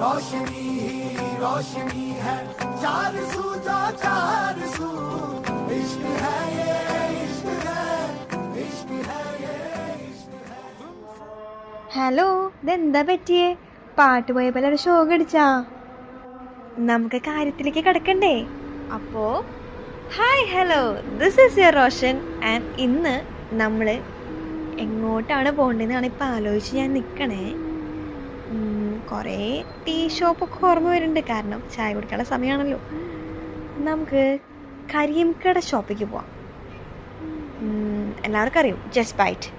रोशनी ही रोशनी है चार सू जो चार सू इश्क है ये इश्क है इश्क है ये इश्क है ഹലോ ഇതെന്താ പറ്റിയേ പാട്ട് പോയ പോലെ ഒരു ഷോ അടിച്ചാ നമുക്ക് കാര്യത്തിലേക്ക് കിടക്കണ്ടേ അപ്പോ hi hello this is your Roshan and ഇന്ന് നമ്മൾ എങ്ങോട്ടാണ് പോകേണ്ടതെന്നാണ് ഇപ്പം ആലോചിച്ച് ഞാൻ നിൽക്കണേ കുറേ ടീ ഷോപ്പൊക്കെ ഓർമ്മ വരുന്നുണ്ട്. കാരണം ചായ കുടിക്കാനുള്ള സമയമാണല്ലോ നമുക്ക് കരിയംകട ഷോപ്പിലേക്ക് പോവാം. എല്ലാവർക്കും അറിയും ജസ്റ്റ് ബൈറ്റ്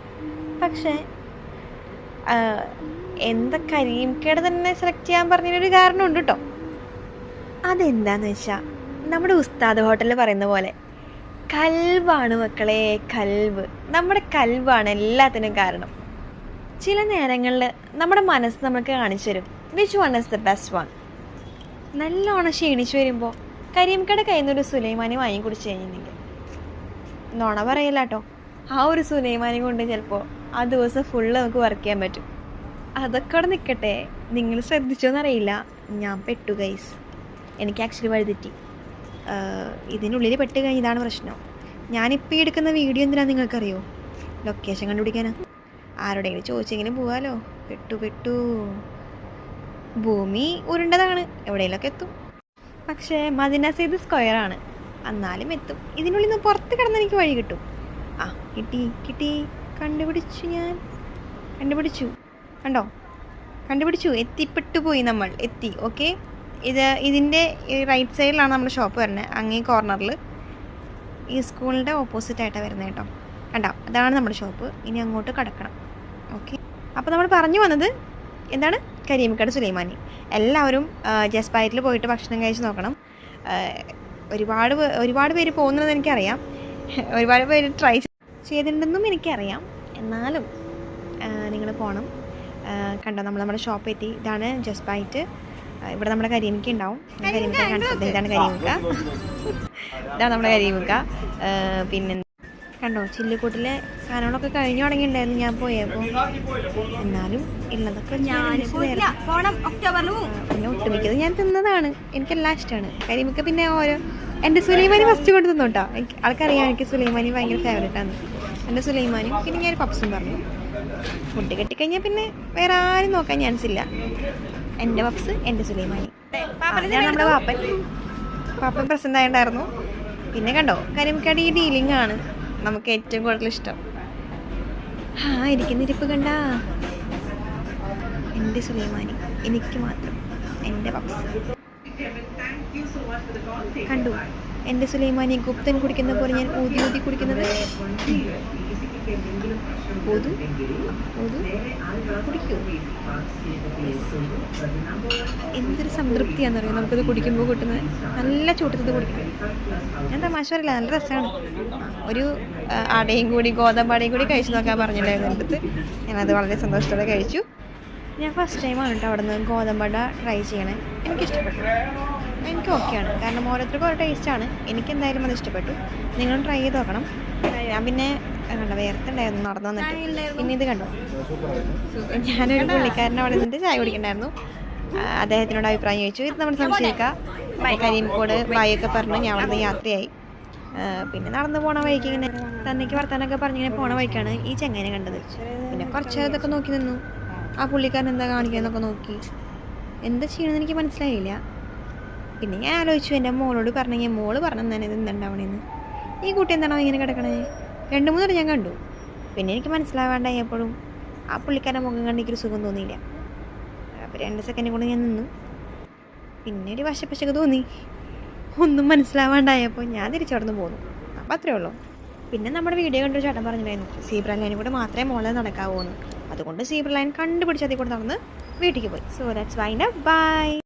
പക്ഷേ എന്താ കരിയംകട തന്നെ സെലക്ട് ചെയ്യാൻ പറഞ്ഞതിനൊരു കാരണമുണ്ട് കേട്ടോ അതെന്താന്ന് വെച്ചാൽ നമ്മുടെ ഉസ്താദ് ഹോട്ടലിൽ പറയുന്ന പോലെ കൽവാണ് മക്കളെ കൽവ്. നമ്മുടെ കൽവാണ് എല്ലാത്തിനും കാരണം. ചില നേരങ്ങളിൽ നമ്മുടെ മനസ്സ് നമുക്ക് കാണിച്ചു തരും. Which one is the best one നല്ലോണം ക്ഷീണിച്ചു വരുമ്പോൾ കരിയംകട കയ്യിൽ നിന്നൊരു സുലൈമാനി വാങ്ങി കുടിച്ചു കഴിഞ്ഞിട്ടുണ്ടെങ്കിൽ. നുണ പറയില്ല കേട്ടോ ആ ഒരു സുലൈമാനി കൊണ്ട് ചിലപ്പോൾ ആ ദിവസം ഫുള്ള് നമുക്ക് വർക്ക് ചെയ്യാൻ പറ്റും. അതൊക്കെ അവിടെ നിൽക്കട്ടെ നിങ്ങൾ ശ്രദ്ധിച്ചോന്നറിയില്ല. ഞാൻ പെട്ടു ഗൈസ് എനിക്ക് ആക്ച്വലി വഴുതിറ്റി. ഇതിനുള്ളിൽ പെട്ട് കഴിഞ്ഞതാണ് പ്രശ്നം. ഞാനിപ്പോൾ എടുക്കുന്ന വീഡിയോ എന്തിനാ നിങ്ങൾക്കറിയോ? ലൊക്കേഷൻ കണ്ടുപിടിക്കാനാ. ആരോടെങ്കിലും ചോദിച്ചെങ്കിലും പോവാലോ? പെട്ടു പെട്ടു. ഭൂമി ഉരുണ്ടതാണ്. എവിടെയെങ്കിലൊക്കെ എത്തും. പക്ഷേ മദിന സെയ്ത് സ്ക്വയറാണ് എന്നാലും എത്തും. ഇതിനുള്ളിൽ നിന്ന് പുറത്ത് കിടന്ന് എനിക്ക് വഴി കിട്ടും. ആ കിട്ടി കിട്ടി. കണ്ടുപിടിച്ചു ഞാൻ. കണ്ടുപിടിച്ചു. കണ്ടോ? കണ്ടുപിടിച്ചു. എത്തിപ്പെട്ടു പോയി നമ്മൾ. എത്തി ഓക്കെ? ഇത് ഇതിന്റെ റൈറ്റ് സൈഡിലാണ് നമ്മുടെ ഷോപ്പ് വരുന്നത്. അങ്ങേ കോർണറിൽ. ഈ സ്കൂളിന്റെ ഓപ്പോസിറ്റായിട്ടാണ് വരുന്നത് കേട്ടോ. കണ്ടോ? അതാണ് നമ്മുടെ ഷോപ്പ്. ഇനി അങ്ങോട്ട് കടക്കണം. ഓക്കെ അപ്പോൾ നമ്മൾ പറഞ്ഞു വന്നത് എന്താണ്? കരിയമിക്കട് സുലൈമാനി. എല്ലാവരും ജസ്പായറ്റിൽ പോയിട്ട് ഭക്ഷണം കഴിച്ച് നോക്കണം. ഒരുപാട് ഒരുപാട് പേര് പോകുന്നത് എനിക്കറിയാം. ഒരുപാട് പേര് ട്രൈ ചെയ്തിട്ടുണ്ടെന്നും എനിക്കറിയാം. എന്നാലും നിങ്ങൾ പോകണം കണ്ടോ നമ്മൾ നമ്മുടെ ഷോപ്പ് എത്തി. ഇതാണ് ജസ്പായിട്ട് ഇവിടെ നമ്മുടെ കരിയമിക്ക ഉണ്ടാവും. കാണിച്ചത് ഇതാണ് കരിയമിക്ക ഇതാണ് നമ്മുടെ കരിയമിക്ക ആ, പിന്നെ കണ്ടോ? ചില്ലിക്കൂട്ടിലെ സാധനങ്ങളൊക്കെ കഴിഞ്ഞു തുടങ്ങിയിട്ടുണ്ടായിരുന്നു. ഞാൻ പോയപ്പോൾ എന്നാലും ഉള്ളതൊക്കെ പിന്നെ ഒട്ടുമിക്കത് ഞാൻ തിന്നതാണ്. എനിക്കെല്ലാം ഇഷ്ടമാണ്. കരിമിക്ക പിന്നെ ഓരോ എന്റെ സുലൈമാനി ഫസ്റ്റ് കൊണ്ട് തിന്നു കേട്ടോ എനിക്ക് ആൾക്കറിയാം എനിക്ക് സുലൈമാനി ഭയങ്കര ഫേവറേറ്റ് ആണ്. എന്റെ സുലൈമാനി പിന്നെ ഞാൻ പപ്സും പറഞ്ഞു. ഫുഡ് കെട്ടിക്കഴിഞ്ഞാൽ പിന്നെ വേറെ ആരും നോക്കാൻ ചാൻസ് ഇല്ല. എന്റെ പപ്സ് എന്റെ സുലൈമാനി. അതാണ് നമ്മുടെ പാപ്പൻ. പാപ്പൻ പ്രസന്റ് ആയിട്ടുണ്ടായിരുന്നു പിന്നെ കണ്ടോ? കരിമിക്കടി ഈ ഡീലിംഗ് ആണ്. നമുക്ക് ഏറ്റവും കൂടുതൽ ഇഷ്ടം. ആ ഇരിക്കുന്ന ഇരിപ്പ് കണ്ട. എന്റെ സുലൈമാനി എനിക്ക് മാത്രം എന്റെ പപ്സ്. കണ്ടു? എന്റെ സുലൈമാനി ഗുപ്തൻ കുടിക്കുന്ന പോലെ ഞാൻ ഊതി ഊതി കുടിക്കുന്നത്. ഊതു സംതൃപ്തിയാന്ന് പറയുന്നത് എന്തൊരു നമുക്കത് കുടിക്കുമ്പോൾ കിട്ടുന്നത് നല്ല ചൂട്ടത്തത് കുടിക്കണം ഞാൻ തമാശ പറയില്ല നല്ല രസമാണ് ഒരു അടയും കൂടി ഗോതമ്പടയും കൂടി കഴിച്ചു നോക്കാൻ പറഞ്ഞിട്ടുണ്ടായിരുന്നു എന്റെ അടുത്ത് ഞാനത് വളരെ സന്തോഷത്തോടെ കഴിച്ചു. ഞാൻ ഫസ്റ്റ് ടൈമാണ് കേട്ടോ അവിടെ നിന്ന് ഗോതമ്പട ട്രൈ ചെയ്യണേ. എനിക്കിഷ്ടപ്പെട്ടു. എനിക്ക് ഓക്കെയാണ് കാരണം ഓരോരുത്തർക്കും ഓരോ ടേസ്റ്റാണ് എനിക്ക് എന്തായാലും അത് ഇഷ്ടപ്പെട്ടു. നിങ്ങളും ട്രൈ ചെയ്ത് നോക്കണം. ഞാൻ പിന്നെ കണ്ടോ വേർത്തുണ്ടായിരുന്നു നടന്നു വന്നിട്ട് പിന്നെ ഇത് കണ്ടു? ഞാനൊരു പുള്ളിക്കാരനെ അവിടെ നിന്നിട്ട് ചായ കുടിക്കണ്ടായിരുന്നു. അദ്ദേഹത്തിനോട് അഭിപ്രായം ചോദിച്ചു ഇത് നമ്മൾ സംശയിക്കാം. കരീംകോട് ബായൊക്കെ പറഞ്ഞു ഞാൻ അവിടെ നിന്ന് യാത്രയായി. പിന്നെ നടന്നു പോണ വഴിക്ക് ഇങ്ങനെ തന്നേക്ക് വർത്താനൊക്കെ പറഞ്ഞിങ്ങനെ പോണ വഴിക്കാണ് ഈ ചെങ്ങനെ കണ്ടത്. പിന്നെ കുറച്ച് ഇതൊക്കെ നോക്കി നിന്നു. ആ പുള്ളിക്കാരൻ എന്താ കാണിക്കാന്നൊക്കെ നോക്കി. എന്താ ചെയ്യണമെന്ന് എനിക്ക് മനസ്സിലായില്ല. പിന്നെ ഞാൻ ആലോചിച്ചു എന്റെ മോളോട് പറഞ്ഞെങ്കിൽ മോൾ പറഞ്ഞു തന്നെ ഇത് എന്തുണ്ടാവണേന്ന് ഈ കുട്ടി എന്താണോ ഇങ്ങനെ കിടക്കണേ? രണ്ട് മൂന്നോട് ഞാൻ കണ്ടു. പിന്നെ എനിക്ക് മനസ്സിലാവാണ്ടായി എപ്പോഴും. ആ പുള്ളിക്കാരൻ മുഖം കണ്ട് എനിക്കൊരു സുഖം തോന്നിയില്ല. അപ്പോൾ രണ്ട് സെക്കൻഡ് കൊണ്ട് ഞാൻ നിന്നു. പിന്നെ ഒരു വശപ്പശക്ക് തോന്നി. ഒന്നും മനസ്സിലാവാണ്ടായപ്പോൾ ഞാൻ തിരിച്ചവിടുന്ന് പോന്നു. അപ്പോൾ അത്രേ ഉള്ളൂ. പിന്നെ നമ്മുടെ വീഡിയോ കണ്ടൊരു ചേട്ടൻ പറഞ്ഞിട്ടുണ്ടായിരുന്നു. സീബ്ര ലൈനിൽ കൂടെ മാത്രമേ മോളെ നടക്കാവൂ എന്ന്. അതുകൊണ്ട് സീബ്ര ലൈൻ കണ്ടുപിടിച്ച് അതിൽ കൂടെ നടന്ന് വീട്ടിലേക്ക് പോയി. So that's wind by